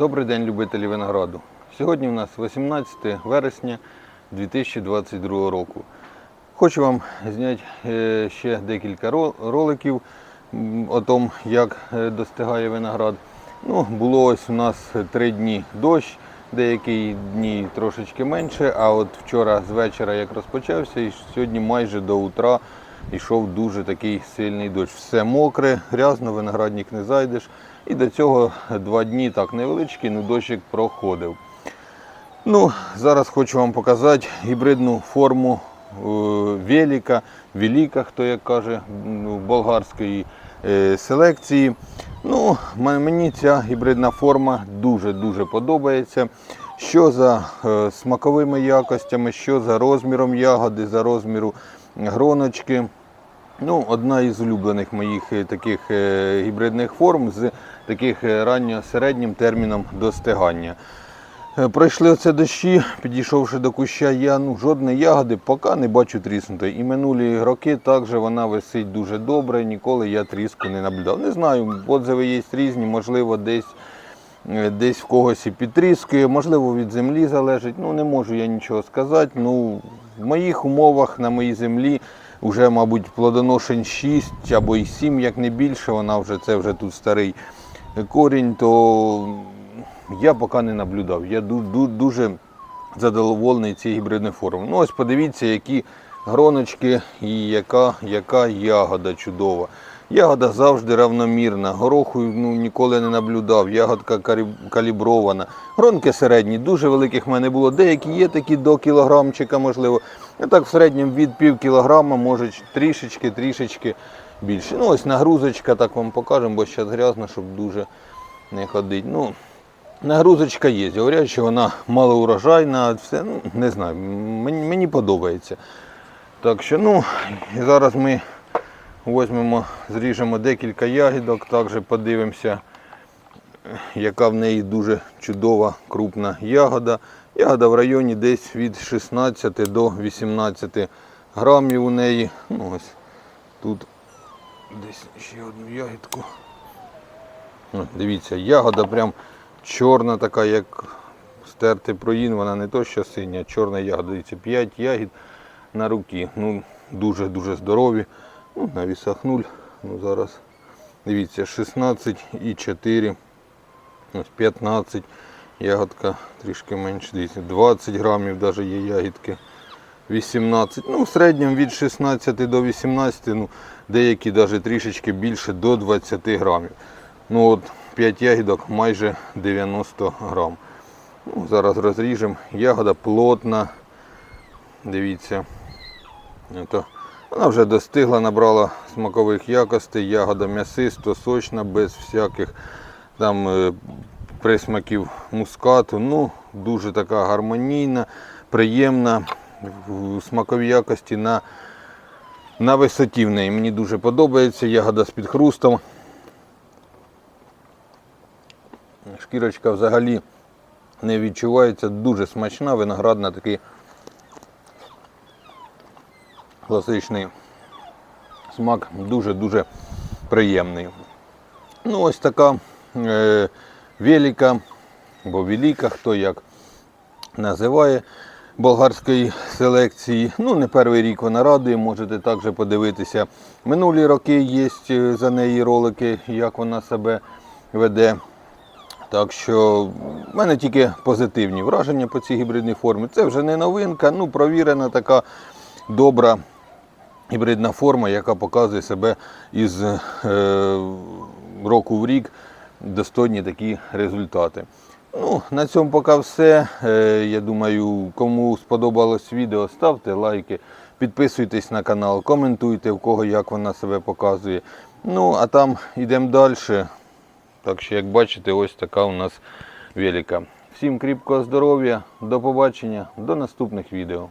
Добрий день, любителі винограду. Сьогодні у нас 18 вересня 2022 року. Хочу вам зняти е, ще декілька роликів о том, як е, достигає виноград. Ну, було ось у нас три дні дощ, деякі дні трошечки менше, а от вчора з вечора як розпочався, і сьогодні майже до утра йшов дуже такий сильний дощ. Все мокре, грязно, виноградник не зайдеш. І до цього два дні так невеличкий, ну дощик проходив. Ну, зараз хочу вам показати гібридну форму е, велика, велика, хто як каже, болгарської е, селекції. Ну, мені ця гібридна форма дуже-дуже подобається. Що за е, смаковими якостями, що за розміром ягоди, за розміру гроночки. Ну, одна із улюблених моїх е, таких е, гібридних форм з таких е, ранньо-середнім терміном достигання. Пройшли оце дощі, підійшовши до куща, я ну, жодної ягоди поки не бачу тріснутої. І минулі роки також вона висить дуже добре, ніколи я тріску не наблюдав. Не знаю, отзиви є різні, можливо, десь, десь в когось і підтріскує, можливо, від землі залежить. Ну, не можу я нічого сказати. Ну, в моїх умовах на моїй землі вже, мабуть, плодоношень 6 або і 7, як не більше, вона вже це вже тут старий корінь, то я поки не наблюдав. Я ду- ду- дуже задоволений цією гібридною формою. Ну ось подивіться, які гроночки і яка, яка ягода чудова. Ягода завжди равномірна, гороху ну, ніколи не наблюдав, ягодка калібрована. Гронки середні, дуже великих в мене було. Деякі є такі до кілограмчика, можливо. А так в середньому від пів кілограма, може трішечки, трішечки більше. Ну ось нагрузочка, так вам покажемо, бо зараз грязно, щоб дуже не ходити. Ну, Нагрузочка є. Говорять, що вона малоурожайна, все, ну, не знаю, мені, мені подобається. Так що, ну, зараз ми візьмемо, зріжемо декілька ягідок, також подивимося, яка в неї дуже чудова крупна ягода. Ягода в районі десь від 16 до 18 грамів у неї. Ну, ось тут десь ще одну ягідку. О, Дивіться, ягода прям чорна така, як стертий проїн, вона не то що синя, чорна ягода. Дивіться, 5 ягід на руки. Ну, дуже-дуже здорові. Ну, на вісах 0. Ну, зараз дивіться, 16 і 4. Ось 15. Ягодка трішки менше. Дивіться, 20 грамів навіть є ягідки. 18. Ну, в середньому від 16 до 18, ну, деякі навіть трішечки більше до 20 грамів. Ну от 5 ягідок майже 90 грам. Ну, зараз розріжемо. Ягода плотна. Дивіться. Ото, вона вже достигла, набрала смакових якостей. Ягода м'ясисто, сочна, без всяких там е, присмаків мускату. Ну, дуже така гармонійна, приємна в смаковій якості на, на висоті в неї. Мені дуже подобається. Ягода з підхрустом. Шкірочка взагалі не відчувається, дуже смачна, виноградна такий класичний смак, дуже-дуже приємний. Ну, ось така е, велика, або велика, хто як називає болгарської селекції. Ну, не перший рік вона радує, можете також подивитися. Минулі роки є е, за неї ролики, як вона себе веде. Так що в мене тільки позитивні враження по цій гібридній формі. Це вже не новинка, ну провірена така добра гібридна форма, яка показує себе із е, року в рік достойні такі результати. Ну, на цьому поки все. Е, я думаю, кому сподобалось відео, ставте лайки, підписуйтесь на канал, коментуйте, в кого як вона себе показує. Ну, а там йдемо далі. Так що, як бачите, ось така у нас велика. Всім кріпкого здоров'я, до побачення, до наступних відео.